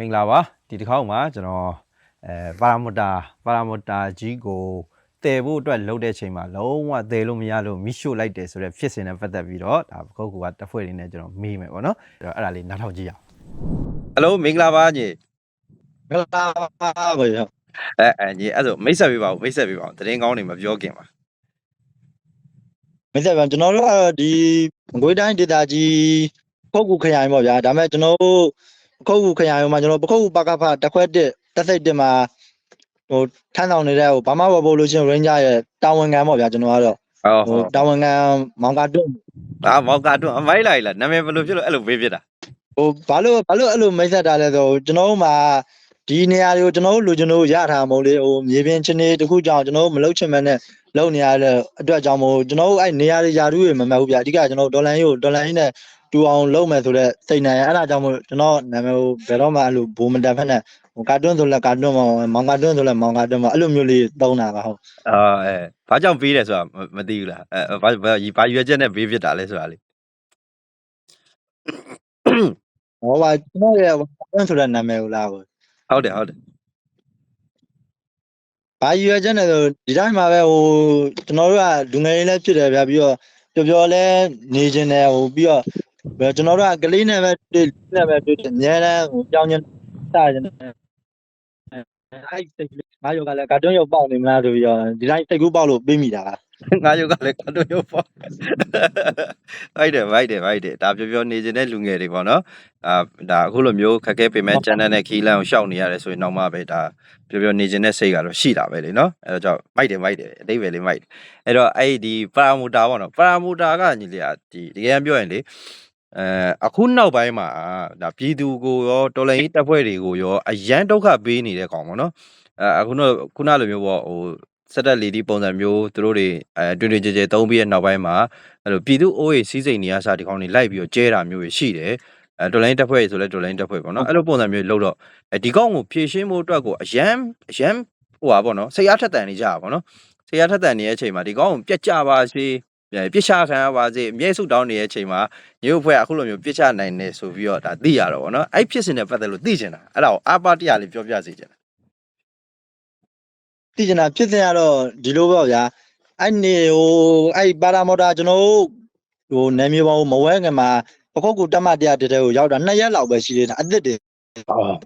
မင်္ဂလာပါဒီတစ်ခေါက်မှာကျွန်တော်အဲပါရာမီတာပါရာမီတာကြီးကိုတည်ဖို့အတွက်လုပ်တဲ့ချိန်မှာလုံးဝတည်လို့မရလို့မိရှို့လိုက်တယ်ဆိုတော့ဖြစ်စဉ်နဲ့ပတ်သက်ပြီးတော့ဒါပကုတ်ကူကတက်ဖွဲ့နေနဲ့ကျွန်တော်မေးမယ်ပေါ့နော်အဲ့တော့အဲ့ဒါလေးနားထောင်ကြည့်ရအောင်ဟယ်လိုမင်္ဂလာပါညီမင်္ဂလာပါကိုရအဲအဲညီအဲ့ဆိုမိတ်ဆက်ပေးပါဦးမိတ်ဆက်ပေးပါဦးတရင်ကောင်းနေမပြောခင်ပါမစ္စတာကျွန်တော်တို့ကတော့ဒီငွေတိုင်းဒေတာကြီးခုတ်ကူခရိုင်ပေါ့ဗျာဒါပေမဲ့ကျွန်တော်တို့ ခုတ်ကူခရိုင်မှာကျွန်တော်ပခုတ်ကူပကဖတက်ခွက်တစ်တက်စိတ်တစ်မှာဟိုထမ်းဆောင်နေတဲ့ဟိုဘာမှမပေါ်လို့ချင်းရင်းကြရဲ့တာဝန်ခံပေါ့ဗျာကျွန်တော်ကတော့ဟုတ်ဟိုဟုတ်တာဝန်ခံမောင်ကတွန်းဒါမောင်ကတော့အမိုက်လိုက်လားနာမည်ဘယ်လိုဖြစ်လို့အဲ့လိုပေးဖြစ်တာဟိုဘာလို့ဘာလို့အဲ့လိုမိတ်ဆက်တာလဲဆိုကျွန်တော်တို့မှာဒီနေရာတွေကိုကျွန်တော်တို့လူကျွန်တော်တို့ရထားမဟုတ်လေဟိုမြေပြင်ချင်းတွေတခုကြောင့်ကျွန်တော်တို့မလုပ်ချင်မဲ့နဲ့လုပ်နေရတဲ့အတွက်ကြောင့်မို့ကျွန်တော်တို့အဲ့နေရာတွေယာတူးတွေမမှတ်ဘူးဗျာအဓိကကျွန်တော်တို့ဒေါ်လာရင်းကိုဒေါ်လာရင်းနဲ့ တူအောင်လုပ်မယ်ဆိုတော့စိတ်နိုင်ရအဲ့ဒါကြောင့်မို့ကျွန်တော်နာမည်ကိုဘယ်တော့မှအဲ့လိုဘိုးမတက်ဖက်နဲ့ဟိုကာတွန်းဆိုလဲကာတွန်းမမောင်ကာတွန်းဆိုလဲမောင်ကာတွန်းမအဲ့လိုမျိုးလေးသုံးတာပါဟုတ်အာအဲဘာကြောင့်ပေးတယ်ဆိုတာမသိဘူးလားအဲဘာဘာဘာရွယ်ချက်နဲ့ပေးဖြစ်တာလဲဆိုတာလေဟောပါကျွန်တော်ရဲ့ကာတွန်းဆိုတဲ့နာမည်ကိုလားကိုဟုတ်တယ်ဟုတ်တယ်ဘာရွယ်ချက်နဲ့ဆိုဒီတိုင်းမှာပဲဟိုကျွန်တော်တို့ကလူငယ်လေးလည်းဖြစ်တယ်ဗျာပြီးတော့ပျော်ပျော်လဲနေခြင်းတယ်ဟိုပြီးတော့ ဘယ်ကျွန်တော်တို့ကကလေးနဲ့ပဲတွေ့လူနဲ့ပဲတွေ့တယ်အများတန်းဟိုကြောင်းချင်းစားခြင်းတယ်အဲ့စိတ်ကလေးငါယောကလည်းကာတွန်းရုပ်ပေါက်နေမလားဆိုပြီးတော့ဒီတိုင်းစိတ်ကူးပေါက်လို့ပြီးမိတာပါငါယုတ်ကလည်းကတော့ရုပ်ပေါ့ဗိုက်တယ်ဗိုက်တယ်ဗိုက်တယ်ဒါပြောပြောနေခြင်းတဲ့လူငယ်တွေပေါ့နော်အာဒါအခုလိုမျိုးခက်ခဲပေမဲ့ channel နဲ့ key line ကိုရှောက်နေရတယ်ဆိုရင်တော့မှပဲဒါပြောပြောနေခြင်းတဲ့စိတ်ကတော့ရှိတာပဲလေနော်အဲတော့ကြောင့်ဗိုက်တယ်ဗိုက်တယ်အတိတ်ပဲလေးဗိုက်တယ်အဲ့တော့အဲ့ဒီပါရာမူတာပေါ့နော်ပါရာမူတာကညီလေးอ่ะဒီတကယ်ပြောရင်လေ အဲ အခုနောက်ပိုင်းမှာ ဒါပြည်သူကိုရော တော်လိုင်းရေးတပ်ဖွဲ့တွေကိုရော အရန်ဒုက္ခပေးနေတဲ့ကောင်ပေါ့နော် အဲ အခုတော့ခုနလိုမျိုးပေါ့ ဟို စက်တက်လီဒီပုံစံမျိုး သူတို့တွေ အဲ တွင်တွင်ကြဲကြဲသုံးပြီးတဲ့နောက်ပိုင်းမှာ အဲ့လို ပြည်သူအိုးရေးစီးစိမ်နေရစားဒီကောင်တွေ လိုက်ပြီးတော့ကျဲတာမျိုးတွေရှိတယ် အဲဒေါ်လိုင်းတက်ဖွဲ့ဆိုလဲဒေါ်လိုင်းတက်ဖွဲ့ပေါ့နော် အဲ့လိုပုံစံမျိုးလောက်တော့အဲဒီကောင်ကို ဖြည့်ရှင်းဖို့အတွက်ကို အရန်အရန်ဟိုပါပေါ့နော်ဆရာထက်တန်နေကြတာပေါ့နော်ဆရာထက်တန်နေတဲ့အချိန်မှာ ဒီကောင်ကို ပြက်ကြပါစေ ပြစ်ချခံရပါစေအမြဲဆုတောင်းနေတဲ့အချိန်မှာမျိုးဖွဲ့အခုလိုမျိုးပြစ်ချနိုင်နေဆိုပြီးတော့ဒါသိရတော့ဗောနော်အဲ့ဖြစ်စဉ်နဲ့ပတ်သက်လို့သိချင်တာအဲ့ဒါကိုအာပါတရားလေးပြောပြစေချင်တာသိချင်တာဖြစ်စဉ်ကတော့ဒီလိုပေါ့ဗျာအဲ့နေဟိုအဲ့ပါရာမော်တာကျွန်တော်တို့ဟိုနယ်မြေပေါင်းမဝဲငယ်မှာပခုတ်ကူတက်မတရားတတဲ့ကိုရောက်တာ2ရက်လောက်ပဲရှိသေးတာအစ်စ်တွေအော်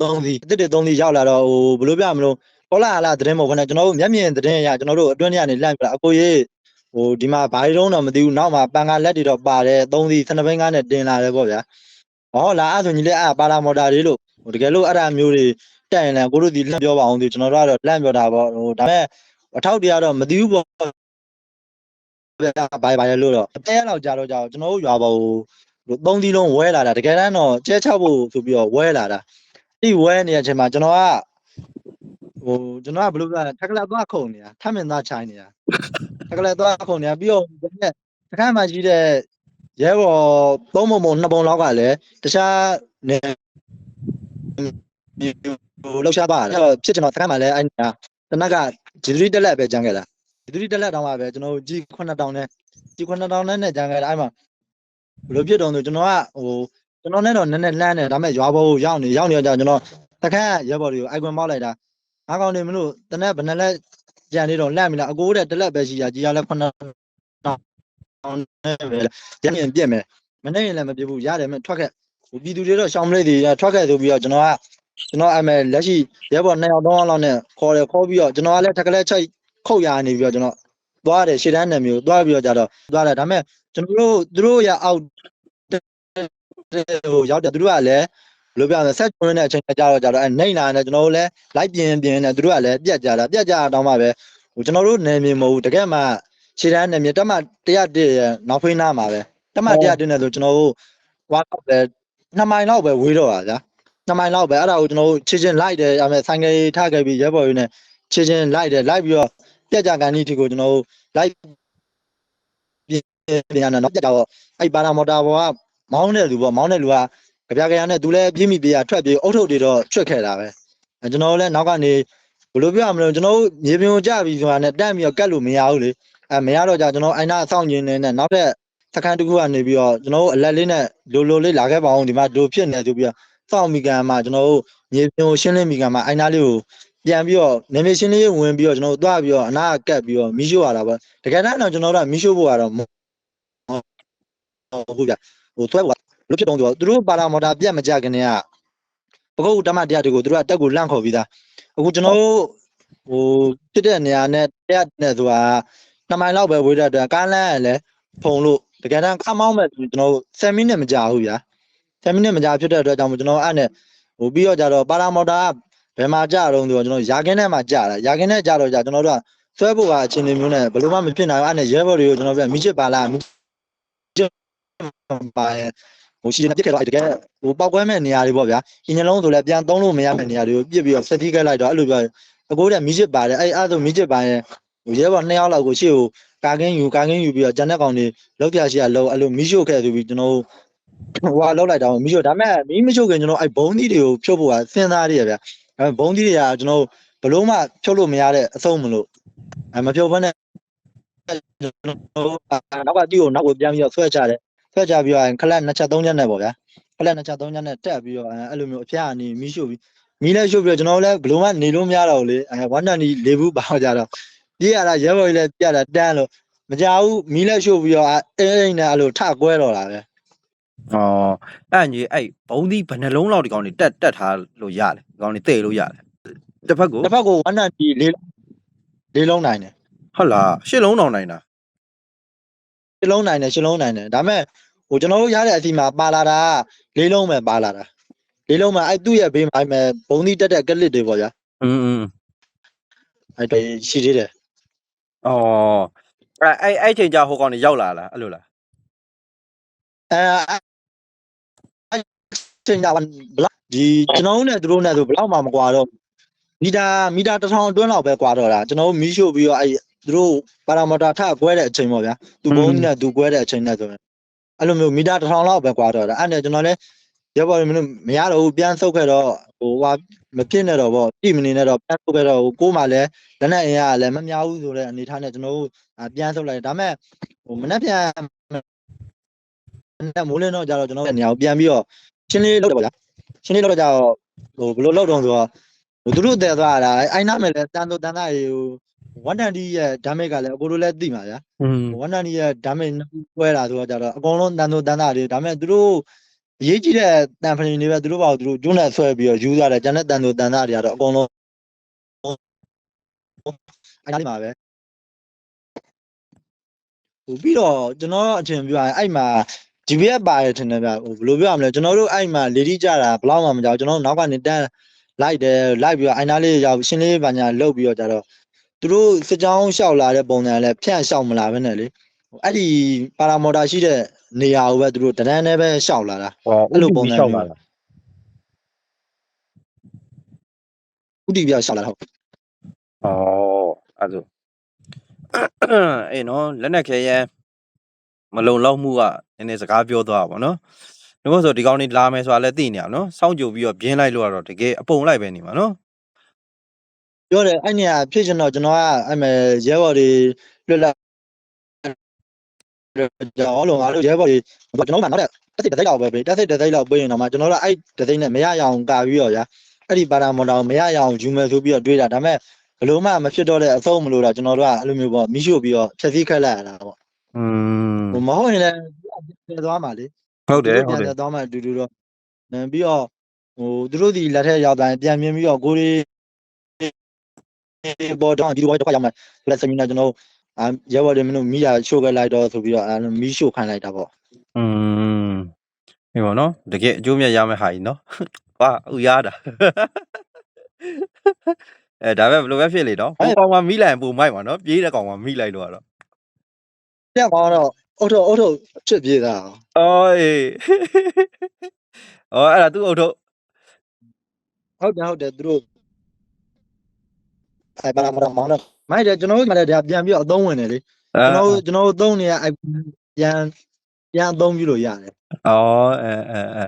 သုံးစီအစ်စ်တွေသုံးစီရောက်လာတော့ဟိုဘယ်လိုပြမလို့ဟောလာလာသတင်းမဟုတ်ဘဲနဲ့ကျွန်တော်တို့မျက်မြင်သတင်းအရကျွန်တော်တို့အတွင်းထဲကနေလန့်ပြတာအကိုကြီး ဟိုဒီမှာဘာတွေတုံးတော့မသိဘူးနောက်မှာပန်ကာလက်တွေတော့ပါတယ်သုံးစီ12ဘိန်းကားနဲ့တင်လာတယ်ပေါ့ဗျာဟောလာအဲ့ဆိုညီလေးအဲ့ပါလာမော်တာလေးလို့ဟိုတကယ်လို့အဲ့ဒါမျိုးတွေတက်ရင်လည်းကိုတို့ဒီလန့်ပြောပါအောင်ဒီကျွန်တော်တို့ကတော့လန့်ပြောတာပေါ့ဟိုဒါပေမဲ့အထောက်တရားတော့မသိဘူးပေါ့ဗျာဘိုင်ဘိုင်လို့တော့အတဲလောက်ကြာတော့ကြာတော့ကျွန်တော်တို့ရွာပေါ်ဟိုသုံးစီလုံးဝဲလာတာတကယ်တမ်းတော့ကျဲချဖို့ဆိုပြီးတော့ဝဲလာတာဒီဝဲနေတဲ့အချိန်မှာကျွန်တော်ကဟိုကျွန်တော်ကဘယ်လိုပြောလဲထက်ကလက်သွားခုံနေတာထမ်းမင်သားချိုင်းနေတာ ထက်ကလက်သွားခုံနေတာပြီးတော့ဒီနေ့တစ်ခါမှရှိတဲ့ရဲဘော်သုံးပုံပုံနှစ်ပုံလောက်ကလည်းတခြားနေဟိုလောက်ရှားပါအဲ့တော့ဖြစ်ကျွန်တော်တစ်ခါမှလည်းအဲ့နေတာတနက်ကဂျီသရီတက်လက်ပဲကြမ်းခဲ့တာဂျီသရီတက်လက်တောင်မှပဲကျွန်တော်ကြီး9000နဲ့ကြီး9000နဲ့နဲ့ကြမ်းခဲ့တာအဲ့မှာဘယ်လိုဖြစ်တော့ဆိုကျွန်တော်ကဟိုကျွန်တော်နဲ့တော့နည်းနည်းလှမ်းတယ်ဒါပေမဲ့ရွာဘောကိုရောက်နေရောက်နေတော့ကျွန်တော်တခန့်ရဲဘော်တွေကိုအိုက်ကွန်မောက်လိုက်တာငါကောင်နေမလို့တနက်ဘယ်နှလက် ကြံနေတော့လှမ်းပြီလားအကိုတဲ့တလက်ပဲရှိတာကြီးရလဲခုနတောင်းနေပဲရရင်ပြက်မယ်မနေရင်လည်းမပြဘူးရတယ်မထွက်ခဲ့ဟိုပြည်သူတွေတော့ရှောင်းမလေးတွေထွက်ခဲ့ဆိုပြီးတော့ကျွန်တော်ကကျွန်တော်အမေလက်ရှိရဲဘော်2ယောက်3ယောက်လောက်နဲ့ခေါ်တယ်ခေါ်ပြီးတော့ကျွန်တော်ကလည်းထက်ကလေးချိတ်ခုတ်ရနေပြီးတော့ကျွန်တော်သွားတယ်ရှေ့တန်းနယ်မျိုးသွားပြီးတော့ကြတော့သွားတယ်ဒါပေမဲ့ကျွန်တော်တို့သူတို့ရအောက်ဟိုရောက်တယ်သူတို့ကလည်း ဘယ်လိုပြောလဲဆက်ကျွန်းတဲ့အချိန်ကြတော့ကြတော့အဲနိုင်လာတယ်ကျွန်တော်တို့လည်းလိုက်ပြင်းပြင်းနဲ့သူတို့ကလည်းပြက်ကြတာပြက်ကြတာတောင်းမှပဲဟိုကျွန်တော်တို့နယ်မြေမဟုတ်ဘူးတကယ်မှခြေတန်းနယ်မြေတက်မှ101ရဲ့နောက်ဖိနားမှာပဲတက်မှ101နဲ့ဆိုကျွန်တော်တို့ဝါတော့ပဲ2မိုင်လောက်ပဲဝေးတော့ပါဗျာ2မိုင်လောက်ပဲအဲ့ဒါကိုကျွန်တော်တို့ခြေချင်းလိုက်တယ်အဲမဲ့ဆိုင်ကယ်ထားခဲ့ပြီးရဲဘော်ယူနဲ့ခြေချင်းလိုက်တယ်လိုက်ပြီးတော့ပြက်ကြကန်ဒီတီကိုကျွန်တော်တို့လိုက်ပြင်းပြင်းနဲ့တော့ပြက်ကြတော့အဲ့ပါရာမော်တာဘောကမောင်းတဲ့လူပေါ့မောင်းတဲ့လူက ကြပြကြရနဲ့သူလည်းပြင်းမိပြေးရထွက်ပြေးအုတ်ထုတ်တွေတော့ချွတ်ခဲ့တာပဲအဲကျွန်တော်တို့လည်းနောက်ကနေဘယ်လိုပြောရမလဲကျွန်တော်တို့မြေပြင်ကိုကြပြီဆိုတာနဲ့တက်ပြီးတော့ကတ်လို့မရဘူးလေအဲမရတော့ကြကျွန်တော်အိုင်နာအဆောင်ကျင်းနေနဲ့နောက်ထပ်စကန်တစ်ခုကနေပြီးတော့ကျွန်တော်တို့အလက်လေးနဲ့လိုလိုလေးလာခဲ့ပါအောင်ဒီမှာဒိုဖြစ်နေဆိုပြီးတော့စောင့်မိကန်မှာကျွန်တော်တို့မြေပြင်ကိုရှင်းလင်းမိကန်မှာအိုင်နာလေးကိုပြန်ပြီးတော့နေမြေရှင်းလင်းရေးဝင်ပြီးတော့ကျွန်တော်တို့သွားပြီးတော့အနာကကတ်ပြီးတော့မီးရှို့ရတာပေါ့တကယ်တမ်းတော့ကျွန်တော်တို့ကမီးရှို့ဖို့ကတော့မဟုတ်ဘူးဗျဟိုသွဲဖို့ လို့ဖြစ်တော့သူတို့ပါရာမော်တာပြတ်မကြခင်တည်းကပကုတ်တမတရားတွေကိုသူတို့ကတက်ကိုလန့်ခေါ်ပြီးသားအခုကျွန်တော်တို့ဟိုဖြစ်တဲ့နေရာနဲ့တရားနဲ့ဆိုတာနှစ်မိုင်လောက်ပဲဝေးတဲ့အတွက်ကားလမ်းရလည်းဖုံလို့တကယ်တမ်းခမောင်းမဲ့ဆိုကျွန်တော်တို့7မိနစ်မကြာဘူးဗျာ7မိနစ်မကြာဖြစ်တဲ့အတွက်ကြောင့်ကျွန်တော်အဲ့နဲ့ဟိုပြီးတော့ကြတော့ပါရာမော်တာကဘယ်မှာကြာတော့ဆိုတော့ကျွန်တော်ရာခင်းထဲမှာကြာတာရာခင်းထဲကြာတော့ကြာကျွန်တော်တို့ကဆွဲဖို့ကအချိန်တွေမျိုးနဲ့ဘယ်လိုမှမဖြစ်နိုင်ဘူးအဲ့နဲ့ရဲဘော်တွေကိုကျွန်တော်ပြမိချစ်ပါလားမိချစ်ပါရဲ့ ဟိုရှိနေပြစ်ခဲ့တော့အဲ့တကယ်ဟိုပောက်ကွဲမဲ့နေရာတွေပေါ့ဗျာအင်းနှလုံးဆိုလည်းပြန်သုံးလို့မရမဲ့နေရာတွေကိုပြစ်ပြီးတော့ဆက်တီးခဲ့လိုက်တော့အဲ့လိုပြောအကိုတဲ့မိချစ်ပါတယ်အဲ့အဲ့ဆိုမိချစ်ပါရဲ့ဟိုရဲဘော်နှစ်ယောက်လောက်ကိုရှေ့ကိုကာကင်းယူကာကင်းယူပြီးတော့ဂျန်တဲ့ကောင်တွေလောက်ပြရှိရလောက်အဲ့လိုမိရှို့ခဲ့သူပြီးကျွန်တော်ဟိုဟာလောက်လိုက်တော့မိရှို့ဒါမဲ့မီးမရှို့ခင်ကျွန်တော်အဲ့ဘုံသီးတွေကိုဖြုတ်ဖို့ကစဉ်းစားရရဗျာအဲ့ဘုံသီးတွေကကျွန်တော်ဘလို့မှဖြုတ်လို့မရတဲ့အဆုံးမလို့အဲ့မဖြုတ်ဘဲနဲ့ကျွန်တော်နောက်ကတီးကိုနောက်ကိုပြန်ပြီးတော့ဆွဲချတယ် ဆွဲချပြီးတော့ခလက်နှစ်ချက်သုံးချက်နဲ့ပေါ့ဗျာခလက်နှစ်ချက်သုံးချက်နဲ့တက်ပြီးတော့အဲ့လိုမျိုးအဖျားကနေမီးရှို့ပြီးမီးလည်းရှို့ပြီးတော့ကျွန်တော်လည်းဘလို့မှနေလို့မရတော့ဘူးလေအဲဝန်တန်ဒီလေဘူးပါကြတော့ပြေးရတာရဲဘော်ကြီးလည်းပြတာတန်းလို့မကြဘူးမီးလည်းရှို့ပြီးတော့အဲအိမ်နဲ့အဲ့လိုထကွဲတော့တာပဲ။အော်အဲ့ညီအဲ့ဘုံသီးဘယ်နှလုံးလောက်ဒီကောင်တွေတက်တက်ထားလို့ရလဲ။ဒီကောင်တွေတည့်လို့ရတယ်။တစ်ဖက်ကိုတစ်ဖက်ကဝန်တန်ဒီလေးလေးလုံးနိုင်တယ်ဟုတ်လားရှစ်လုံးတောင်နိုင်တာ ရှင်းလုံးနိုင်တယ်ရှင်းလုံးနိုင်တယ်ဒါမဲ့ဟိုကျွန်တော်တို့ရတဲ့အစီမှာပါလာတာလေးလုံးပဲပါလာတာလေးလုံးမှာအဲ့သူ့ရဲ့ဘေးမှာအဲ့ဘုံသီးတက်တဲ့ကလစ်တွေပေါ့ဗျာอืมအဲ့တရှိသေးတယ်ဩအဲ့အဲ့အဲ့ချိန်ကျဟိုကောင်တွေရောက်လာလားအဲ့လိုလားအဲအဲ့ချိန်ကျဘလောက်ဒီကျွန်တော်တို့နဲ့သူတို့နဲ့ဆိုဘလောက်မှမကွာတော့မီတာမီတာ1000အတွင်းလောက်ပဲကွာတော့တာကျွန်တော်တို့မီးရှို့ပြီးတော့အဲ့ သူတို့ပါရာမီတာထကွဲတဲ့အချိန်ပေါ့ဗျာသူဘုံနဲ့သူကွဲတဲ့အချိန်နဲ့ဆိုရင်အဲ့လိုမျိုးမီတာတစ်ထောင်လောက်ပဲကွာတော့တာအဲ့နဲ့ကျွန်တော်လည်းရပါမလို့မရတော့ဘူးပြန်ဆုတ်ခဲ့တော့ဟိုဟာမဖြစ်နဲ့တော့ဗောပြည်မနေနဲ့တော့ပြန်ဆုတ်ခဲ့တော့ကို့မှလည်းလက်နဲ့အင်အားလည်းမများဘူးဆိုတဲ့အနေထားနဲ့ကျွန်တော်တို့ပြန်ဆုတ်လိုက်ဒါမဲ့ဟိုမနေ့ပြန်နဲ့မိုးလင်းတော့ကြတော့ကျွန်တော်တို့နေရာကိုပြန်ပြီးတော့ရှင်းလေးလုပ်တယ်ဗောဗျာရှင်းလေးလုပ်တော့ကြတော့ဟိုဘယ်လိုလုပ်တော့ဆိုတော့ဟိုသူတို့တည်သွားတာအိုင်နာမယ်လဲတန်တူတန်တာရေဟို ဝန်တန်ဒီရဲ့ damage ကလည်းအကိုတို့လည်းသိမှာဗျာอืมဝန်တန်ဒီရဲ့ damage နှစ်ခုပွဲတာဆိုတော့ကြတော့အကုန်လုံးတန်တူတန်တာတွေဒါပေမဲ့သူတို့အရေးကြီးတဲ့တန်ဖလင်တွေပဲသူတို့ဘာလို့သူတို့ကျွန်းနဲ့ဆွဲပြီးတော့ယူရတယ်ကျန်တဲ့တန်တူတန်တာတွေကတော့အကုန်လုံးအိုင်နာလေးမှာပဲဟိုပြီးတော့ကျွန်တော်အထင်ပြောရရင်အဲ့မှာ GPS ပါတယ်ထင်တယ်ဗျဟိုဘယ်လိုပြောရမလဲကျွန်တော်တို့အဲ့မှာလေဒီကြတာဘလောက်မှမကြောက်ကျွန်တော်တို့နောက်ကနေတန်းလိုက်တယ်လိုက်ပြီးတော့အိုင်နာလေးရောက်ရှင်းလေးပါညာလုတ်ပြီးတော့ကြတော့ သူတို့စစ်ကြောင်းလျှောက်လာတဲ့ပုံစံလည်းဖြန့်လျှောက်မလာဘဲနဲ့လေဟိုအဲ့ဒီပါရာမော်တာရှိတဲ့နေရာကိုပဲသူတို့တရန်နဲ့ပဲလျှောက်လာတာဟောအဲ့လိုပုံစံရှောက်မျိုးလာတာဥတီပြလျှောက်လာတာဟုတ်ဩအဲ့ဒါအေးနော်လက်နက်ခဲရဲမလုံလောက်မှုကနည်းနည်းစကားပြောသွားတာပေါ့နော်။ဒါမှမဟုတ်ဆိုဒီကောင်တွေလာမယ်ဆိုတာလည်းသိနေရအောင်နော်။စောင့်ကြိုပြီးတော့ပြင်းလိုက်လို့ကတော့တကယ်အပုံလိုက်ပဲနေမှာနော် ပြောတယ်အဲ့နေရာဖြစ်ချင်တော့ကျွန်တော်ကအဲ့မဲ့ရဲဘော်တွေလွတ်လာကြောင်းလုံးငါတို့ရဲဘော်တွေကျွန်တော်ကနောက်တဲ့တက်စိတ်တစ်စိတ်လောက်ပဲပေးတက်စိတ်တစ်စိတ်လောက်ပေးရင်တော့မှကျွန်တော်တို့အဲ့တစ်စိတ်နဲ့မရရအောင်ကာပြီးတော့ဗျာအဲ့ဒီပါရာမော်တာကိုမရရအောင်ယူမယ်ဆိုပြီးတော့တွေးတာဒါပေမဲ့ဘလို့မှမဖြစ်တော့တဲ့အဆုံးမလို့တာကျွန်တော်တို့ကအဲ့လိုမျိုးပေါ့မိရှို့ပြီးတော့ဖြည့်ဆည်းခက်လိုက်ရတာပေါ့။อืมဟိုမဟုတ်ရင်လည်းပြန်သွားမှာလေဟုတ်တယ်ဟုတ်ပြန်တယ်သွားမှာအတူတူတော့နပြီးတော့ဟိုသူတို့ဒီလက်ထက်ရောက်တိုင်းပြန်မြင်ပြီးတော့ကိုရီ ဘောတော့ဒီလိုတော့ရောက်မှာလက်စမီနာကျွန်တော်အာရဲဘော်တွေမင်းတို့မိရရှို့ခဲ့လိုက်တော့ဆိုပြီးတော့အဲမီးရှို့ခိုင်းလိုက်တာပေါ့อืมဒီပေါ့နော်တကယ်အကျိုးမြတ်ရမယ့်ဟာကြီးနော်ဟာဥရတာအဲဒါပဲဘယ်လိုပဲဖြစ်လေနော်ဟိုကောင်ကမိလိုက်ရင်ပုံမိုက်ပါနော်ပြေးတဲ့ကောင်ကမိလိုက်လို့ကတော့ပြန်သွားတော့အုတ်ထုတ်အုတ်ထုတ်ချစ်ပြေးတာအော်အေးအော်အဲ့ဒါသူ့အုပ်ထုပ်ဟုတ်တယ်ဟုတ်တယ်သူတို့ အဲပါမရမောင်းတော့မိုက်တယ်ကျွန်တော်တို့မှလည်းဒါပြန်ပြီးတော့အသုံးဝင်တယ်လေကျွန်တော်တို့ကျွန်တော်တို့သုံးနေရအဲပြန်ပြန်အသုံးပြုလို့ရတယ်အော်အဲအဲအဲ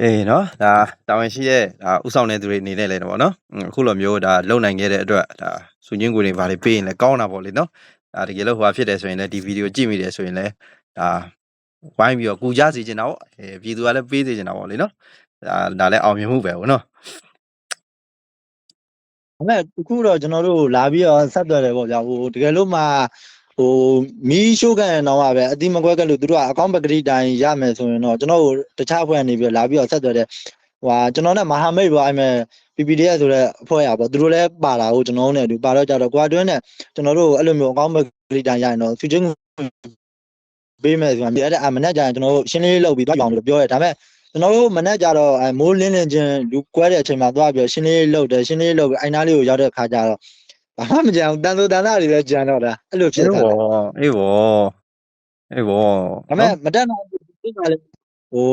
အေးနော်ဒါတာဝန်ရှိတဲ့ဒါဥဆောင်တဲ့သူတွေအနေနဲ့လည်းတော့ဗောနော်အခုလိုမျိုးဒါလုံနိုင်ခဲ့တဲ့အတွက်ဒါစုချင်းကိုတွေဘာတွေပေးရင်လည်းကောင်းတာပေါ့လေနော်ဒါတကယ်လို့ဟိုဟာဖြစ်တယ်ဆိုရင်လည်းဒီဗီဒီယိုကြည့်မိတယ်ဆိုရင်လည်းဒါဝိုင်းပြီးတော့ကူကြစီချင်တာပေါ့အဲပြည်သူကလည်းပေးစေချင်တာပေါ့လေနော်ဒါဒါလည်းအောင်မြင်မှုပဲဟုတ်နော် ဒါပေမဲ့အခုတော့ကျွန်တော်တို့လာပြီးတော့ဆက်သွယ်တယ်ပေါ့ဗျာဟိုတကယ်လို့မှဟိုမီးရှိုးကန်တော့ပါပဲအတိမကွဲကလို့သူတို့ကအကောင့်ပကတိတိုင်းရမယ်ဆိုရင်တော့ကျွန်တော်တို့တခြားအဖွဲ့ကနေပြီးတော့လာပြီးတော့ဆက်သွယ်တယ်ဟိုဟာကျွန်တော်နဲ့မဟာမိတ်ပေါ့အဲ့မဲ့ PPDS ဆိုတဲ့အဖွဲ့ရပေါ့သူတို့လည်းပါလာဟုတ်ကျွန်တော်တို့နဲ့ဒီပါတော့ကြတော့ကွာတွင်းနဲ့ကျွန်တော်တို့အဲ့လိုမျိုးအကောင့်ပကတိတိုင်းရရင်တော့ future ပေးမယ်ဆိုတာမြင်အဲ့ဒါမနေ့ကျရင်ကျွန်တော်တို့ရှင်းလင်းလေးလုပ်ပြီးသွားကြအောင်လို့ပြောရဲဒါပေမဲ့ ကျွန်တော်တို့မနေ့ကျတော့အဲမိုးလင်းလင်းချင်းလူကွဲတဲ့အချိန်မှာသွားပြီးတော့ရှင်းလင်းလေးလုပ်တယ်ရှင်းလင်းလေးလုပ်ပြီးအိုင်နာလေးကိုရောက်တဲ့ခါကျတော့ဘာမှမကြံဘူးတန်ဆိုတန်သားတွေပဲကြံတော့တာအဲ့လိုဖြစ်အေးသွားတယ်ဘောအေးဘောအေးဘောဒါပေမဲ့မတက်နိုင်ဘူးဖြစ်တာလေဟို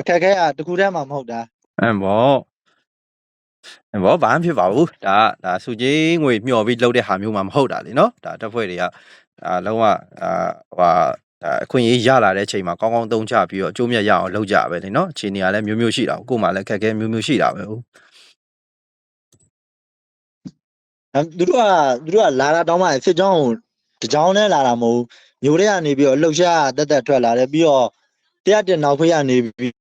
အခက်အခဲကတခုတည်းမှမဟုတ်တာအဲ့ဘောအဲ့ဘောဘာမှဖြစ်ပါဘူးဒါဒါစုကြီးငွေမျှော်ပြီးလုပ်တဲ့ဟာမျိုးမှမဟုတ်တာလေနော်ဒါတက်ဖွဲ့တွေကအာလုံးဝအာဟို ဒါအခွင့်အရေးရလာတဲ့အချိန်မှာကောင်းကောင်းသုံးချပြီးတော့အကျိုးမြတ်ရအောင်လုပ်ကြပဲလေနော်အခြေအနေကလည်းမျိုးမျိုးရှိတာကိုယ်မှလည်းခက်ခဲမျိုးမျိုးရှိတာပဲဟုတ်အဲသူတို့ကသူတို့ကလာတာတောင်းမှစစ်ကြောင်းကိုတကြောင်းနဲ့လာတာမဟုတ်ဘူးမျိုးတွေကနေပြီးတော့လှုပ်ရှားတက်တက်ထွက်လာတယ်ပြီးတော့တရားတင်နောက်ဖေးကနေပြီး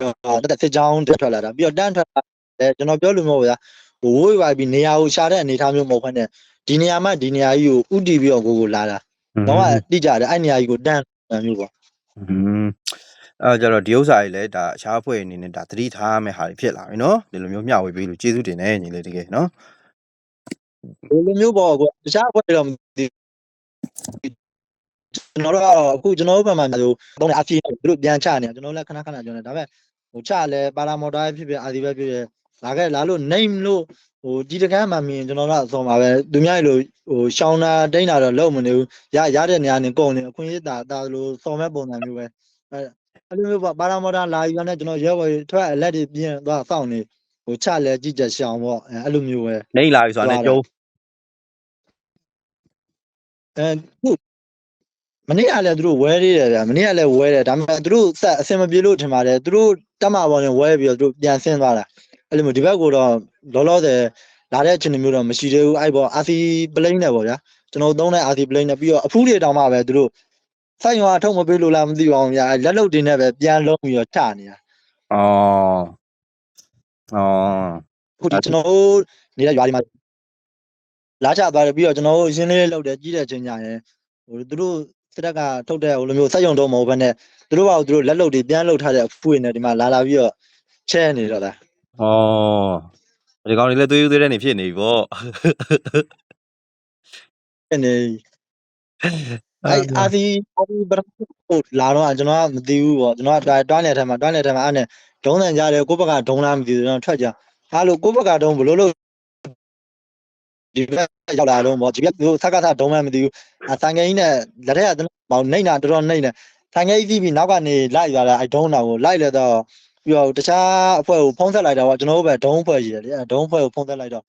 တော့တက်တက်စစ်ကြောင်းတက်ထွက်လာတာပြီးတော့တန်းထွက်လာတယ်ကျွန်တော်ပြောလို့မဟုတ်ဘူးဗျာဟိုဝိုးဝိုင်းပြီးနေရာကိုရှာတဲ့အနေအထားမျိုးမဟုတ်ဘဲနဲ့ဒီနေရာမှဒီနေရာကြီးကိုဥတီပြီးတော့ကိုကိုလာတာ တော့ကတိကြတယ်အဲ့နေရာကြီးကိုတန်းတန်းမျိုးပေါ့อืมအဲ့ကြတော့ဒီဥစ္စာကြီးလည်းဒါအခြားအဖွဲ့အနေနဲ့ဒါသတိထားရမယ့်ဟာတွေဖြစ်လာပြီနော်ဒီလိုမျိုးမျှဝေပေးလို့ကျေးဇူးတင်တယ်ညီလေးတကယ်နော်ဒီလိုမျိုးပေါ့ကွာတခြားအဖွဲ့တော့ဒီကျွန်တော်တို့ကတော့အခုကျွန်တော်တို့ဘက်မှာဆိုတော့အဖြစ်သူတို့ပြန်ချနေတယ်ကျွန်တော်လည်းခဏခဏကျွန်တော်လည်းဒါပေမဲ့ဟိုချလဲပါရာမော်တာဖြစ်ဖြစ်အာဒီဘက်ဖြစ်ဖြစ် လာခဲ့လာလို့ name လို့ဟိုဒီတကန်းမှမြင်ကျွန်တော်တို့အစောမှာပဲသူများလိုဟိုရှောင်းတာတိန်းတာတော့လုံးမနေဘူးရရတဲ့နေရာနေကုန်နေအခွင့်အရေးတာတာလို့စော်မဲ့ပုံစံမျိုးပဲအဲအဲ့လိုမျိုးပေါ့ပါလာမော်တာလာယူရတဲ့ကျွန်တော်ရဲဘော်ထွက်အလက်တွေပြင်းသွားစောင့်နေဟိုချလဲကြည့်ချက်ရှောင်းပေါ့အဲအဲ့လိုမျိုးပဲနေလာပြီဆိုတာနဲ့ကျုံးအဲခုမနေ့ကလည်းသူတို့ဝဲသေးတယ်ဗျာမနေ့ကလည်းဝဲတယ်ဒါပေမဲ့သူတို့ဆက်အဆင်မပြေလို့ထင်ပါတယ်သူတို့တက်မှာပေါ်နေဝဲပြီးတော့သူတို့ပြန်ဆင်းသွားတာ အဲ့လိုမျိုးဒီဘက်ကိုတော့လောလောဆယ်လာတဲ့အခြေအနေမျိုးတော့မရှိသေးဘူးအဲ့ပေါ် RC plane နဲ့ပေါ့ဗျာကျွန်တော်သုံးတဲ့ RC plane နဲ့ပြီးတော့အဖူးတွေတောင်မှပဲသူတို့ဆိုင်ရောအထုတ်မပေးလို့လားမသိပါဘူးဗျာလက်လုတ်တင်နဲ့ပဲပြန်လုံးပြီးတော့ချနေတာဩဩခုဒီကျွန်တော်တို့နေတဲ့ရွာဒီမှာလာချသွားတယ်ပြီးတော့ကျွန်တော်တို့ရှင်းလေးလောက်တယ်ကြီးတဲ့ချင်းကြရင်ဟိုသူတို့စစ်တပ်ကထုတ်တဲ့ဟိုလိုမျိုးစက်ရုံတော့မဟုတ်ဘဲနဲ့သူတို့ဘာလို့သူတို့လက်လုတ်တွေပြန်လုတ်ထားတဲ့အဖူးတွေနဲ့ဒီမှာလာလာပြီးတော့ချဲနေတော့တာ อ๋อဒီကောင်တွေလည်း သွေးသွေးတဲ့နေဖြစ်နေပြီဗောအဲ့နေအဲ့ အာဒီအာဒီဘရဟိုလာတော့ကျွန်တော်က မသိဘူးပေါ့ ကျွန်တော်က တွားနေထဲမှာ တွားနေထဲမှာ အဲ့နဲ့ ဒုံးတန်ကြတယ် ကိုယ့်ဘက်က ဒုံးလားမသိဘူး ကျွန်တော် ထွက်ကြဟာလို့ကိုယ့်ဘက်က ဒုံးဘလို့လို့ဒီဘက်ရောက်လာတော့ပေါ့ ဒီဘက် သူစကားသာဒုံးမှမသိဘူးအဆိုင်ငယ်ကြီးနဲ့ လက်ထက်ကကျွန်တော်မောင်နှိမ့်တာ တော်တော်နှိမ့်တယ် ဆိုင်ငယ်ကြီးပြီး နောက်ကနေ လိုက်လာတာ အဲ့ဒုံးတာကို လိုက်လဲတော့ ပြီးတော့တခြားအဖွဲ့ကိုဖုံးဆက်လိုက်တာပေါ့ကျွန်တော်တို့ပဲဒုံးအဖွဲ့ကြီးတယ်လေအဲ့ဒုံးအဖွဲ့ကိုဖုံးဆက်လိုက်တော့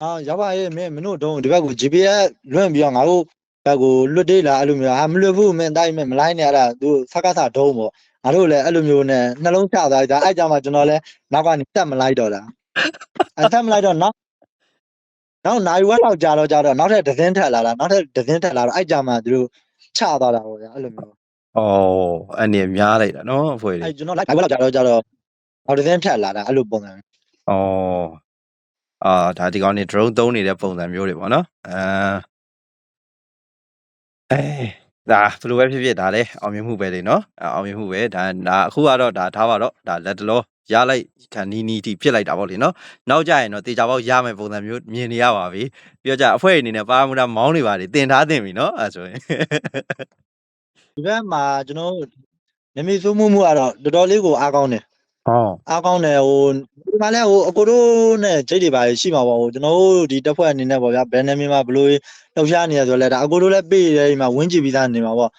ဟာရောက်ပါရဲ့မင်းမင်းတို့ဒုံးဒီဘက်ကို GPS လွှင့်ပြီးတော့ငါတို့ဘက်ကိုလွတ်သေးလားအဲ့လိုမျိုးဟာမလွတ်ဘူးမင်းတိုင်းမမလိုက်နဲ့အဲ့ဒါသူစကားစာဒုံးပေါ့ငါတို့လည်းအဲ့လိုမျိုးနဲ့နှလုံးချသွားကြအဲ့ကြမှာကျွန်တော်လည်းနောက်ကနေတက်မလိုက်တော့တာအဲ့တက်မလိုက်တော့နောက်နောက်နိုင်ဝက်လောက်ကြာတော့ကြာတော့နောက်ထပ်ဒဇင်းထက်လာတာနောက်ထပ်ဒဇင်းထက်လာတော့အဲ့ကြမှာသူတို့ချသွားတာပေါ့ဗျာအဲ့လိုမျိုး อ๋อအနေများလိုက်တာเนาะအဖွဲ့တွေ အဲ့ကျွန်တော်လိုက်ဝက်လောက်ကြာတော့ကြာတော့နောက်ဒဇင်းထက်လာတာအဲ့လိုပုံစံ อ๋อအာဒါဒီကောင်နေ drone သုံးနေတဲ့ပုံစံမျိုးတွေပေါ့เนาะအာအဲဒါဘယ်လိုပဲဖြစ်ဖြစ်ဒါလည်းအောင်မြင်မှုပဲလေเนาะအောင်မြင်မှုပဲဒါဒါအခုကတော့ဒါထားပါတော့ဒါလက်တလောရလိုက်ခံနီးနီးတီဖြစ်လိုက်တာပေါ့လေเนาะနောက်ကြရင်တော့တေချာပေါက်ရမယ်ပုံစံမျိုးမြင်နေရပါပြီပြီးတော့ကြအဖွဲ့အနေနဲ့ပါမူတာမောင်းနေပါလေတင်ထားတင်ပြီเนาะအဲဆိုရင် ဒီဘက်မှာကျွန်တော်နမီဆိုးမှုမှုကတော့တော်တော်လေးကိုအားကောင်းတယ်ဟောအားကောင်းတယ်ဟိုဒီမှာလဲဟိုအကိုတို့နဲ့ဂျိတ်တွေပါရှိမှာပေါ့ဟိုကျွန်တော်တို့ဒီတက်ဖွဲ့အနေနဲ့ပေါ့ဗျာဘယ်နေမှာဘယ်လိုလှုပ်ရှားနေရဆိုလဲဒါအကိုတို့လည်းပေးတယ်ဒီမှာဝင်းကြည့်ပြီးသားနေမှာပေါ့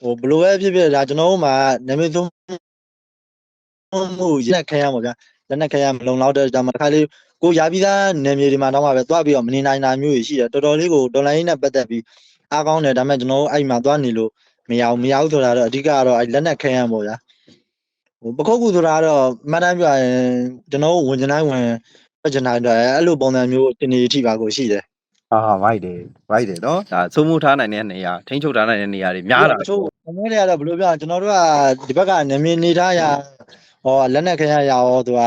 ဟိုဘယ်လိုပဲဖြစ်ဖြစ်ဒါကျွန်တော်တို့မှာနာမည်သုံးမှုရက်ခဲရမှာဗျာလက်နဲ့ခဲရမလုံလောက်တဲ့ဒါမှတစ်ခါလေးကိုရပြီးသားနေမြေတွေမှာတော့မှပဲသွားပြီးတော့မနေနိုင်တာမျိုးကြီးရှိတယ်တော်တော်လေးကိုဒေါ်လာရင်းနဲ့ပတ်သက်ပြီးအားကောင်းတယ်ဒါပေမဲ့ကျွန်တော်တို့အဲ့မှာသွားနေလို့ မရဘူးမရဘူးဆိုတာတော့အဓိကကတော့အဲလက်နက်ခဲရမ်းပေါ့ဗျာဟိုပခုတ်ကူဆိုတာကတော့အမှန်တမ်းပြောရင်ကျွန်တော်ဝင်ကျင်တိုင်းဝင်ပတ်ကျင်တိုင်းတော့အဲ့လိုပုံစံမျိုးတင်နေထိပါကိုရှိတယ်အာမိုက်တယ်မိုက်တယ်နော်ဒါစိုးမှုထားနိုင်တဲ့နေရာထိန်းချုပ်ထားနိုင်တဲ့နေရာတွေများတာဆိုအမေတွေကတော့ဘယ်လိုပြောကျွန်တော်တို့ကဒီဘက်ကနမင်းနေထားရဟောလက်နက်ခဲရရဟောသူက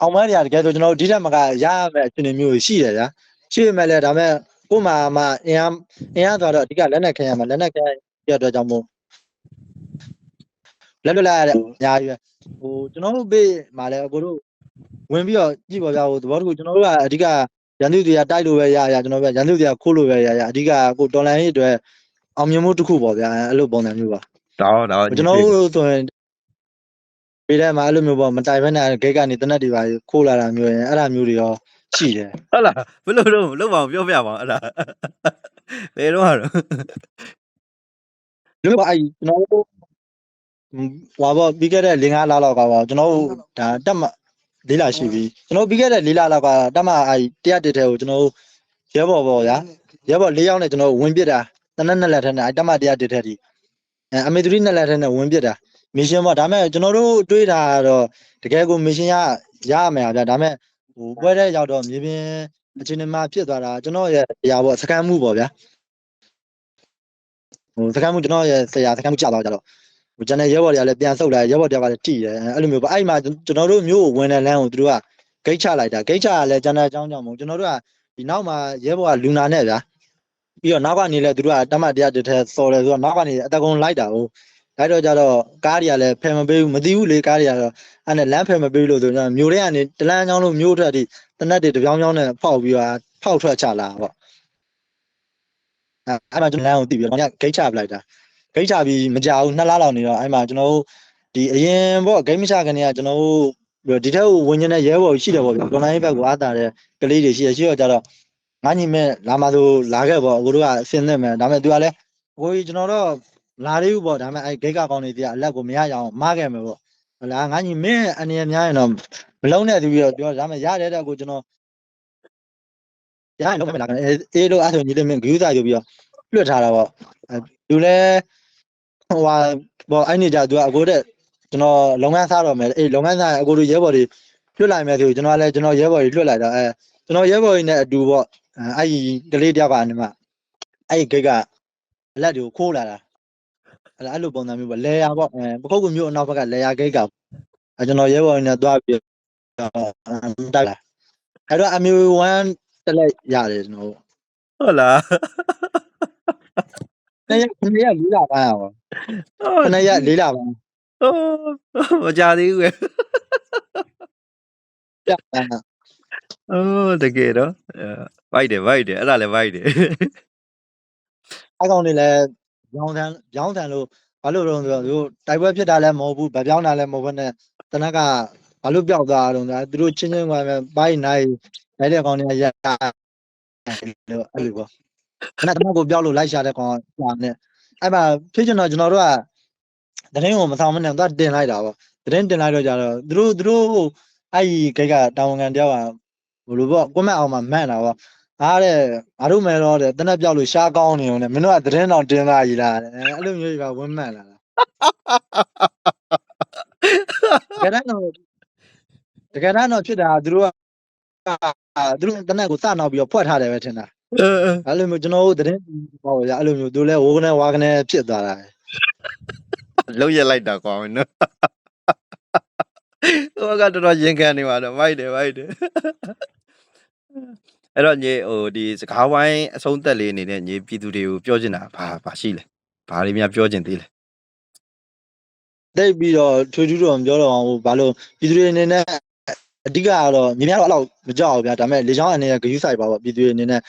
အောင်မဲတွေကတကယ်ဆိုကျွန်တော်တို့ဒီတက်မကရရမယ့်အခြေအနေမျိုးရှိတယ်ဗျာရှိရမယ်လေဒါမဲ့ကို့မှာမှအင်အားအင်အားဆိုတော့အဓိကလက်နက်ခဲရမှာလက်နက်ခဲ တဲ့အတွက်ကြောင့်မို့လက်လွတ်လိုက်ရတဲ့အများကြီးပဲဟိုကျွန်တော်တို့ဘေးမှာလည်းအကိုတို့ဝင်ပြီးတော့ကြည့်ပါဗျာဟိုသဘောတခုကျွန်တော်တို့ကအဓိကရန်သူတွေကတိုက်လို့ပဲရရကျွန်တော်တို့ကရန်သူတွေကခိုးလို့ပဲရရအဓိကကိုတော်လိုင်းရေးအတွက်အောင်မြင်မှုတစ်ခုပေါ့ဗျာအဲ့လိုပုံစံမျိုးပါတော့တော့ကျွန်တော်တို့ဆိုရင်ပေးတဲ့မှာအဲ့လိုမျိုးပေါ့မတိုင်ဘဲနဲ့ဂိတ်ကနေတနက်တွေပါခိုးလာတာမျိုးရင်အဲ့ဒါမျိုးတွေရောရှိတယ်ဟုတ်လားဘယ်လိုလုပ်လုပ်ပါအောင်ပြောပြပါအောင်အဲ့ဒါဘယ်တော့တော့ဒီ လိုပါအဲ့ကျွန်တော်တို့ဟွာပေါ့ပြီးခဲ့တဲ့၄၅လလောက်ကပါကျွန်တော်တို့ဒါတက်မလေးလာရှိပြီကျွန်တော်ပြီးခဲ့တဲ့၄လလောက်ကတက်မအဲ့တရားတစ်ထဲကိုကျွန်တော်တို့ရဲဘော်ပေါ့ဗျာရဲဘော်၄ယောက်နဲ့ကျွန်တော်ဝင်ပစ်တာတနက်နဲ့လက်ထက်နဲ့အဲ့တက်မတရားတစ်ထဲဒီအဲအမေသူရီနဲ့လက်ထက်နဲ့ဝင်ပစ်တာမစ်ရှင်ပေါ့ဒါပေမဲ့ကျွန်တော်တို့တွေးတာကတော့တကယ်ကိုမစ်ရှင်ရရရမယ်ဗျာဒါပေမဲ့ဟိုပွဲတဲ့ရောက်တော့မြေပြင်အခြေအနေမှာဖြစ်သွားတာကျွန်တော်ရဲ့အရာပေါ့စကန်မှုပေါ့ဗျာ ဟိုစကန်မှုကျွန်တော်ရဲ့ဆရာစကန်မှုကြာသွားကြတော့ဟိုကျွန်တော်ရဲဘော်တွေကလည်းပြန်ဆုတ်လာရဲဘော်တယောက်ကလည်းတိတယ်အဲ့လိုမျိုးပေါ့အဲ့မှာကျွန်တော်တို့မျိုးကိုဝင်တဲ့လမ်းကိုသူတို့ကဂိတ်ချလိုက်တာဂိတ်ချရလဲကျွန်တော်အကြောင်းကြောင့်မဟုတ်ကျွန်တော်တို့ကဒီနောက်မှာရဲဘော်ကလူနာနဲ့ဗျာပြီးတော့နောက်ကနေလဲသူတို့ကတမတ်တရားတစ်ထက်စော်တယ်ဆိုတော့နောက်ကနေအတကုံလိုက်တာဟုတ်လိုက်တော့ကြတော့ကားတွေကလည်းဖယ်မပေးဘူးမသိဘူးလေကားတွေကတော့အဲ့နဲ့လမ်းဖယ်မပေးလို့ဆိုတော့မျိုးတွေကနေတလန်းချောင်းလို့မျိုးထွက်ဒီတနက်တွေတပြောင်းပြောင်းနဲ့ဖောက်ပြီးတော့ဖောက်ထွက်ချလာပေါ့ အဲ့အဲ့မှာကျွန်တော်လမ်းကိုတီးပြီးတော့ညဂိတ်ချပလိုက်တာဂိတ်ချပြီးမကြဘူးနှစ်လလောက်နေတော့အဲ့မှာကျွန်တော်တို့ဒီအရင်ပေါ့ဂိတ်မချကနေကကျွန်တော်တို့ဒီထက်ဝင်နေတဲ့ရဲဘော်ရှိတယ်ပေါ့ဗျာကွန်လိုင်းဘက်ကိုအားတာတဲ့ကလေးတွေရှိရရှိတော့ကြတော့ငါညီမဲ့လာမဆိုလာခဲ့ပေါ့အခုတို့ကအစင်းနေမယ်ဒါပေမဲ့ तू ကလည်းဟိုကြီးကျွန်တော်တော့လာသေးဘူးပေါ့ဒါပေမဲ့အဲ့ဂိတ်ကကောင်းနေတရားအလက်ကိုမရရအောင်မားခဲ့မယ်ပေါ့ဟလာငါညီမင်းအနေနဲ့များရင်တော့မလုံးနဲ့သူပြီးတော့ပြောဒါပေမဲ့ရတယ်တဲ့ကိုကျွန်တော် ရရင်လုံးမလာကနေအေးလို့အဲ့ဆိုညီလေးမင်းဂယူးစားယူပြီးတော့လွတ်ထားတာပေါ့အဲသူလည်းဟိုဟာပေါ့အဲ့နေကြသူကအကိုတဲ့ကျွန်တော်လုပ်ငန်းစားတော့မယ်အေးလုပ်ငန်းစားရင်အကိုတို့ရဲဘော်တွေလွတ်လိုက်မယ်ဆိုကျွန်တော်လည်းကျွန်တော်ရဲဘော်တွေလွတ်လိုက်တော့အဲကျွန်တော်ရဲဘော်တွေနဲ့အတူပေါ့အဲ့ဒီကလေးတယောက်ကနေမှအဲ့ဒီဂိတ်ကအလက်တွေကိုခိုးလာတာအဲ့ဒါအဲ့လိုပုံစံမျိုးပေါ့လေယာပေါ့အဲပခုတ်ကူမျိုးအနောက်ဘက်ကလေယာဂိတ်ကအဲကျွန်တော်ရဲဘော်တွေနဲ့တွားပြီးတော့တိုက်လာအဲ့တော့အမျိုး1 တက်လက်ရတယ်ကျွန်တော်တို့ဟုတ်လားနှစ်ရက်နှစ်ရက်လေးလာပိုင်းအောင်ဟုတ်နှစ်ရက်လေးလာပိုင်းဟိုမကြသေးဘူးပဲပြတ်တာအိုးတကယ်တော့အဲဗိုက်တယ်ဗိုက်တယ်အဲ့ဒါလည်းဗိုက်တယ်အကောင်တွေလည်းပြောင်းဆန်ပြောင်းဆန်လို့ဘာလို့လဲဆိုတော့သူတို့တိုက်ပွဲဖြစ်တာလည်းမဟုတ်ဘူးဗပြောင်းတာလည်းမဟုတ်ဘဲနဲ့တနက်က ဘာလို့ပျောက်သွားတာလဲသူတို့ချင်းချင်းကပဲဘိုင်းနိုင်နိုင်တဲ့ကောင်တွေကရလို့အဲ့လိုပေါ့ခဏတမကိုပျောက်လို့လိုက်ရှာတဲ့ကောင်ကစာနဲ့အဲ့မှာဖြစ်ချင်တော့ကျွန်တော်တို့ကတရင်ကိုမဆောင်မနဲ့သွားတင်လိုက်တာပေါ့တရင်တင်လိုက်တော့ကြတော့သူတို့သူတို့အဲ့ဒီဂိတ်ကတာဝန်ခံတယောက်ကဘယ်လိုပေါ့ကွန်မန့်အောင်မှမှန်တာပေါ့အားတဲ့ငါတို့မယ်တော့တဲ့တနက်ပြောက်လို့ရှားကောင်းနေုံနဲ့မင်းတို့ကသတင်းတော်တင်လာကြီးလားတဲ့အဲ့လိုမျိုးကြီးပါဝင်းမှန်လာတာတကယ်တော့ တကယ်တော့ဖြစ်တာသူတို့ကသူတို့တနက်ကိုစနောက်ပြီးတော့ဖွက်ထားတယ်ပဲထင်တာအဲအဲအဲ့လိုမျိုးကျွန်တော်တို့သတင်းဟောရအဲ့လိုမျိုးသူလဲဝိုးကနေဝါကနေဖြစ်သွားတာလုံးရက်လိုက်တာကွာမင်းနော်ဟိုကတော်တော်ရင်ခံနေပါတော့ဗိုက်တယ်ဗိုက်တယ်အဲ့တော့ညီဟိုဒီစကားဝိုင်းအဆုံးသက်လေးအနေနဲ့ညီပြည်သူတွေကိုပြောချင်တာဘာဘာရှိလဲဘာတွေများပြောချင်သေးလဲတိတ်ပြီးတော့ထွေထူးတော့မပြောတော့အောင်ဘာလို့ပြည်သူတွေအနေနဲ့ အဓိကကတော့ညီများတော့အဲ့လောက်မကြောက်ဘူးဗျာဒါပေမဲ့လေချောင်းအနေနဲ့ဂယူးဆိုင်ပါပေါ့ပြည်သူတွေအနေနဲ့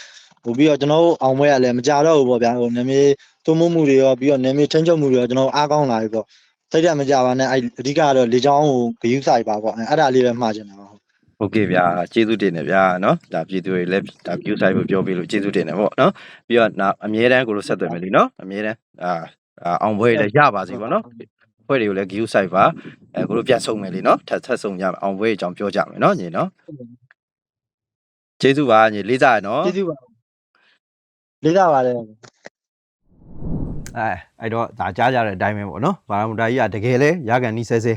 ဟိုပြီးတော့ကျွန်တော်တို့အောင်ပွဲရလဲမကြတော့ဘူးပေါ့ဗျာဟိုနမေသုံးမှုမှုတွေရောပြီးတော့နမေထင်းချုပ်မှုတွေရောကျွန်တော်အားကောင်းလာပြီပေါ့စိတ်ရမကြပါနဲ့အဲ့အဓိကကတော့လေချောင်းကိုဂယူးဆိုင်ပါပေါ့အဲ့ဒါလေးပဲမှားချင်တာပါဟုတ်ကဲ့ဗျာကျေးဇူးတင်တယ်ဗျာနော်ဒါပြည်သူတွေလည်းဒါ view site ကိုပြောပြလို့ကျေးဇူးတင်တယ်ပေါ့နော်ပြီးတော့နောက်အမြဲတမ်းကိုလို့ဆက်သွယ်မယ်လीနော်အမြဲတမ်းအာအာအောင်ပွဲလည်းရပါစီပေါ့နော် ဖွဲ့တွေကိုလည်း view site ပါအဲကိုလို့ပြန်ဆုံးမယ်လीနော်ထပ်ဆက်ဆုံးကြမယ်အောင်ပွဲအကြောင်းပြောကြမယ်နော်ညီနော်ကျေးဇူးပါညီလေးစားရနော်ကျေးဇူးပါလေးစားပါတယ်အဲအဲ့တော့ဒါကြားကြတဲ့အတိုင်းပဲပေါ့နော်ဗာရာမူတာကြီးကတကယ်လဲရကန်နီးဆဲဆဲ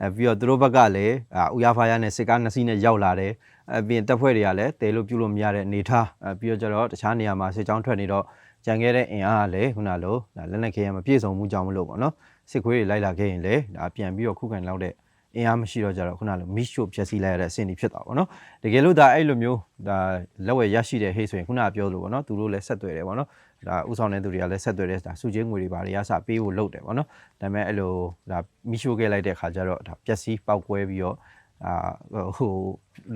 အဲပြီးတော့သူတို့ဘက်ကလည်းအာဥယာဖာယာနဲ့စစ်ကားနှစ်စီးနဲ့ရောက်လာတယ်အဲပြီးရင်တပ်ဖွဲ့တွေကလည်းတဲလို့ပြုလို့မရတဲ့အနေထားအဲပြီးတော့ကျတော့တခြားနေရာမှာစစ်ကြောင်းထွက်နေတော့ကြံခဲ့တဲ့အင်အားကလည်းခုနလိုဒါလက်နက်ခဲရမပြည့်စုံမှုကြောင့်မလို့ပေါ့နော် စစ်ခွေးတွေလိုက်လာခဲ့ရင်လည်းဒါပြန်ပြီးတော့ခုခံလောက်တဲ့အင်အားမရှိတော့ကြတော့ခုနလိုမီရှို့ဖြက်စီးလိုက်ရတဲ့အဆင့်တွေဖြစ်သွားပါတော့တကယ်လို့ဒါအဲ့လိုမျိုးဒါလက်ဝယ်ရရှိတဲ့ဟေးဆိုရင်ခုနကပြောလို့ပေါ့နော်သူတို့လည်းဆက်သွယ်တယ်ပေါ့နော်ဒါဥဆောင်တဲ့သူတွေကလည်းဆက်သွယ်တဲ့ဒါစုချင်းငွေတွေပါတွေရစပေးဖို့လုပ်တယ်ပေါ့နော်ဒါပေမဲ့အဲ့လိုဒါမီရှို့ခဲ့လိုက်တဲ့ခါကျတော့ဒါပျက်စီးပောက်ကွဲပြီးတော့ အာဟို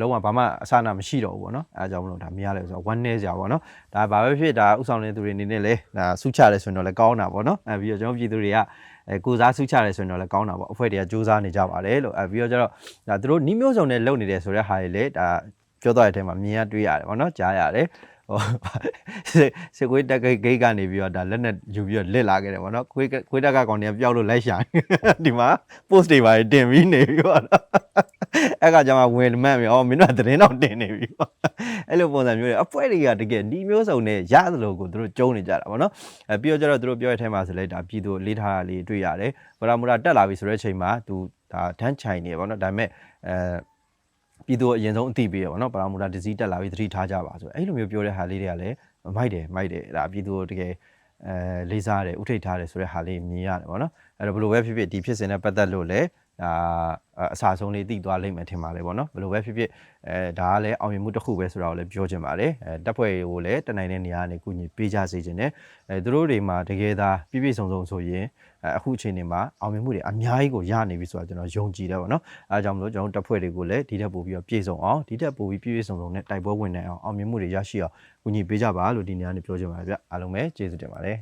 လုံးဝဘာမှအဆအနာမရှိတော့ဘူးပေါ့နော်အဲအကြောင်းမလို့ဒါမရလဲဆိုတော့ one နေကြပါပေါ့နော်ဒါဘာပဲဖြစ်ဒါဥဆောင်တဲ့သူတွေအနေနဲ့လည်းဒါစုချတယ်ဆိုရင်တော့လည်းကောင်းတာပေါ့နော်အဲပြီးတော့ကျွန်တော်ပြည်သူတွေကအဲကိုစားစုချတယ်ဆိုရင်တော့လည်းကောင်းတာပေါ့အဖွဲ့တွေကစူးစမ်းနေကြပါတယ်လို့အဲပြီးတော့ကျတော့ဒါသူတို့နှီးမျိုးစုံနဲ့လုပ်နေတယ်ဆိုတဲ့ဟာတွေလေဒါပြောသွားတဲ့အထက်မှာမြင်ရတွေ့ရတယ်ပေါ့နော်ကြားရတယ်ဟိုစစ်စစ်ကွေးတက်ဂိတ်ဂိတ်ကနေပြီးတော့ဒါလက်နဲ့ယူပြီးတော့လစ်လာခဲ့တယ်ပေါ့နော်ခွေးခွေးတက်ကကောင်တွေကပျောက်လို့လိုက်ရှာဒီမှာ post တွေပါတင်ပြီးနေပြီးတော့ အဲ့ကကြမှာဝင်မှန်ပြီအော်မင်းတို့ကသတင်းတော့တင်နေပြီပေါ့အဲ့လိုပုံစံမျိုးတွေအဖွဲ့တွေကတကယ်ဒီမျိုးစုံနဲ့ရသလိုကိုသူတို့ကျုံနေကြတာပေါ့နော်အဲပြီးတော့ကျတော့သူတို့ပြောတဲ့အထဲမှာဆိုလဲဒါပြည်သူလေးထားတာလေးတွေ့ရတယ်ဗရာမူရာတက်လာပြီဆိုတဲ့အချိန်မှာသူဒါတန်းချိုင်နေပေါ့နော်ဒါပေမဲ့အဲပြည်သူအရင်ဆုံးအသိပေးရပါတော့ဗလာမူလာဒစီတက်လာပြီးသတိထားကြပါဆိုအဲ့လိုမျိုးပြောတဲ့ဟာလေးတွေကလည်းမိုက်တယ်မိုက်တယ်ဒါပြည်သူတကယ်အဲလေးစားတယ်ဥထိတ်ထားတယ်ဆိုတဲ့ဟာလေးမြင်ရတယ်ပေါ့နော်အဲ့တော့ဘယ်လိုပဲဖြစ်ဖြစ်ဒီဖြစ်စဉ်နဲ့ပတ်သက်လို့လည်း ဒါအစာဆုံးလေးသိသွားလိမ့်မယ်ထင်ပါတယ်ပေါ့နော်ဘယ်လိုပဲဖြစ်ဖြစ်အဲဒါကလည်းအောင်မြင်မှုတစ်ခုပဲဆိုတာကိုလည်းပြောချင်ပါတယ်အဲတပ်ဖွဲ့ကိုလည်းတနိုင်တဲ့နေရာကနေကုညီပေးကြစေခြင်းနဲ့အဲသူတို့တွေမှာတကယ်သာပြည့်ပြည့်စုံစုံဆိုရင်အဲအခုအချိန်ဒီမှာအောင်မြင်မှုတွေအများကြီးကိုရနေပြီဆိုတာကျွန်တော်ယုံကြည်တယ်ပေါ့နော်အဲဒါကြောင့်မလို့ကျွန်တော်တို့တပ်ဖွဲ့တွေကိုလည်းဒီထက်ပိုပြီးတော့ပြည့်စုံအောင်ဒီထက်ပိုပြီးပြည့်ပြည့်စုံစုံနဲ့တိုက်ပွဲဝင်နိုင်အောင်အောင်မြင်မှုတွေရရှိအောင်ကုညီပေးကြပါလို့ဒီနေရာကနေပြောချင်ပါတယ်ဗျအားလုံးပဲကျေးဇူးတင်ပါတယ်